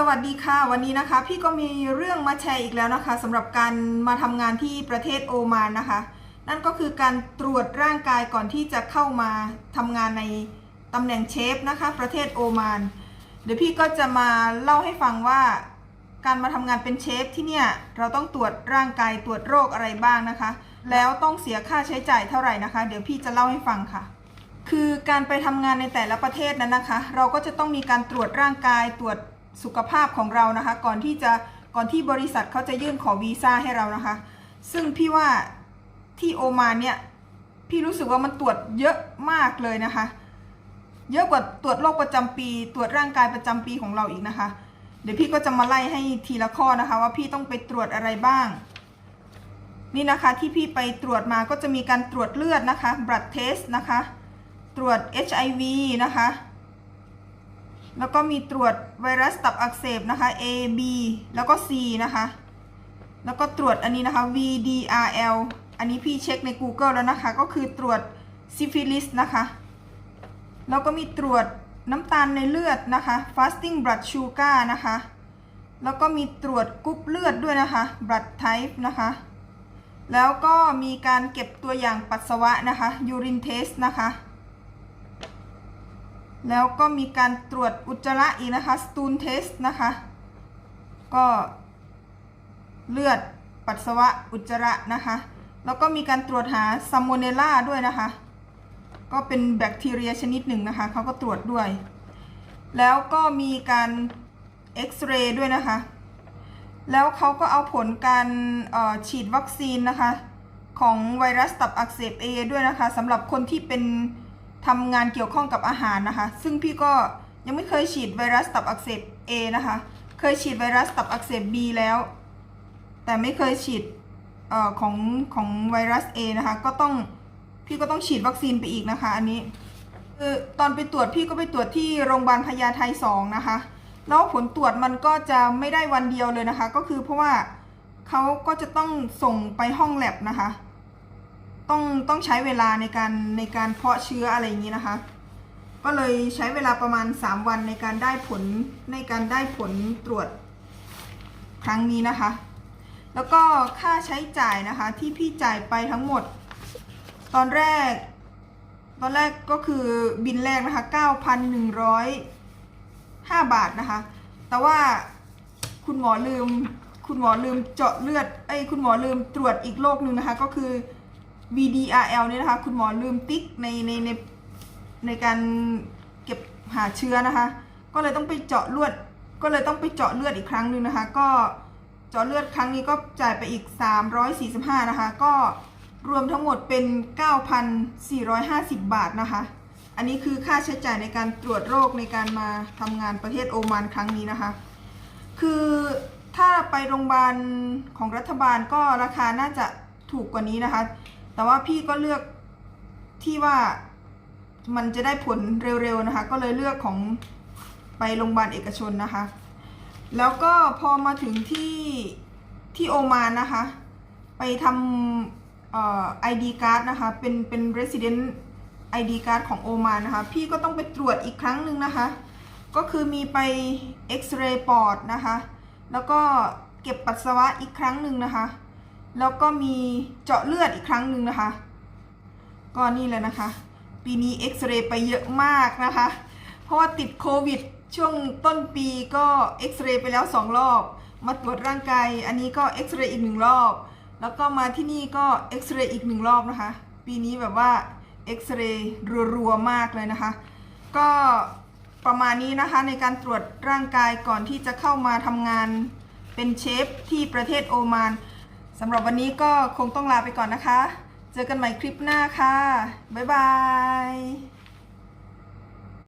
สวัสดีค่ะ วันนี้นะคะ พี่ก็มีเรื่องมาแชร์อีกแล้วนะคะสำหรับการมาทำงานที่ประเทศโอมานนะคะ นั่นก็คือการตรวจร่างกายก่อนที่จะเข้ามาทำงานในตำแหน่งเชฟนะคะ ประเทศโอมาน เดี๋ยวพี่ก็จะมาเล่าให้ฟังว่าการมาทำงานเป็นเชฟที่เนี่ยเราต้องตรวจร่างกายตรวจโรคอะไรบ้างนะคะ แล้วต้องเสียค่าใช้จ่ายเท่าไหร่นะคะ เดี๋ยวพี่จะเล่าให้ฟังค่ะคือการไปทำงานในแต่ละประเทศนั้นนะคะ เราก็จะต้องมีการตรวจร่างกายตรวจ สุขภาพของเรานะคะ ก่อนที่จะก่อนที่บริษัทเขาจะยื่นขอวีซ่าให้เรานะคะ ซึ่งพี่ว่าที่โอมานเนี่ยพี่รู้สึกว่ามันตรวจเยอะมากเลยนะคะ เยอะกว่าตรวจโรคประจำปี ตรวจร่างกายประจำปีของเราอีกนะคะ เดี๋ยวพี่ก็จะมาไล่ให้ทีละข้อนะคะ ว่าพี่ต้องไปตรวจอะไรบ้าง นี่นะคะที่พี่ไปตรวจมาก็จะมีการตรวจเลือดนะคะ blood test นะคะ ตรวจ HIV นะคะ แล้วก็มีตรวจไวรัสตับอักเสบนะคะ A B แล้วก็ C นะคะ แล้วก็ตรวจอันนี้นะคะ VDRL อันนี้พี่เช็คใน Google แล้วนะคะ ก็คือตรวจซิฟิลิสนะคะ แล้วก็มีตรวจน้ำตาลในเลือดนะคะ fasting blood sugar นะคะ แล้วก็มีตรวจกรุ๊ปเลือดด้วยนะคะ blood type นะคะ แล้วก็มีการเก็บตัวอย่างปัสสาวะนะคะ urine test นะคะ แล้วก็มีการตรวจอุจจาระอีกนะคะ stool test นะคะ ก็เลือดปัสสาวะอุจจาระนะคะ แล้วก็มีการตรวจหาซัมโมเนล่าด้วยนะคะ ก็เป็นแบคทีเรียชนิดหนึ่งนะคะเขาก็ตรวจด้วย แล้วก็มีการเอ็กซเรย์ด้วยนะคะ แล้วเขาก็เอาผลการฉีดวัคซีนนะคะ ของไวรัสตับอักเสบ A ด้วยนะคะสำหรับคนที่เป็น ทำงานเกี่ยวข้องกับอาหารนะคะ ซึ่งพี่ก็ยังไม่เคยฉีดไวรัสตับอักเสบ A นะคะ เคยฉีดไวรัสตับอักเสบ B แล้ว แต่ไม่เคยฉีดออของของไวรัส A นะคะ ก็ต้องพี่ก็ต้องฉีดวัคซีนไปอีกนะคะ อันนี้คือตอนไปตรวจพี่ก็ไปตรวจที่โรงพยาบาลพญาไท2นะคะ แล้วผลตรวจมันก็จะไม่ได้วันเดียวเลยนะคะ ก็คือเพราะว่าเขาก็จะต้องส่งไปห้องแลบนะคะ ต้องต้องใช้เวลาในการในการเพาะเชื้ออะไรอย่างนี้นะคะ ก็เลยใช้เวลาประมาณ 3 วันในการได้ผลในการได้ผลตรวจครั้งนี้นะคะ แล้วก็ค่าใช้จ่ายนะคะที่พี่จ่ายไปทั้งหมด ตอนแรก ตอนแรกก็คือบินแรกนะคะ 9,105 บาทนะคะ แต่ว่าคุณหมอลืมคุณหมอลืมเจาะเลือดไอ้คุณหมอลืมตรวจอีกโรคหนึ่งนะคะ ก็คือ VDRL เนี่ยนะคะ คุณหมอลืมติ๊กในในในในการเก็บหาเชื้อนะคะ ก็เลยต้องไปเจาะเลือด ก็เลยต้องไปเจาะเลือดอีกครั้งหนึ่งนะคะ ก็เจาะเลือดครั้งนี้ก็จ่ายไปอีก 345 นะคะ ก็รวมทั้งหมดเป็น 9,450 บาทนะคะ อันนี้คือค่าใช้จ่ายในการตรวจโรคในการมาทำงานประเทศโอมานครั้งนี้นะคะ คือถ้าไปโรงพยาบาลของรัฐบาลก็ราคาน่าจะถูกกว่านี้นะคะ แต่ว่าพี่ก็เลือกที่ว่ามันจะได้ผลเร็วๆนะคะ ก็เลยเลือกของไปโรงพยาบาลเอกชนนะคะ แล้วก็พอมาถึงที่ที่โอมานนะคะ ไปทำเอ่อ ID card นะคะ เป็นเป็น resident ID card ของโอมานนะคะ พี่ก็ต้องไปตรวจอีกครั้งหนึ่งนะคะ ก็คือมีไปเอ็กซเรย์ปอดนะคะ แล้วก็เก็บปัสสาวะอีกครั้งหนึ่งนะคะ แล้วก็มีเจาะเลือดอีกครั้งหนึ่งนะคะ ก็นี่แหละนะคะ ปีนี้เอ็กซเรย์ไปเยอะมากนะคะ เพราะว่าติดโควิดช่วงต้นปีก็เอ็กซเรย์ไปแล้วสองรอบ มาตรวจร่างกาย อันนี้ก็เอ็กซเรย์อีกหนึ่งรอบ แล้วก็มาที่นี่ก็เอ็กซเรย์อีกหนึ่งรอบนะคะ ปีนี้แบบว่าเอ็กซเรย์รัวๆมากเลยนะคะ ก็ประมาณนี้นะคะในการตรวจร่างกายก่อนที่จะเข้ามาทำงานเป็นเชฟที่ประเทศโอมาน สำหรับวันนี้ก็คงต้องลาไปก่อนนะคะ เจอกันใหม่คลิปหน้าค่ะ บ๊ายบาย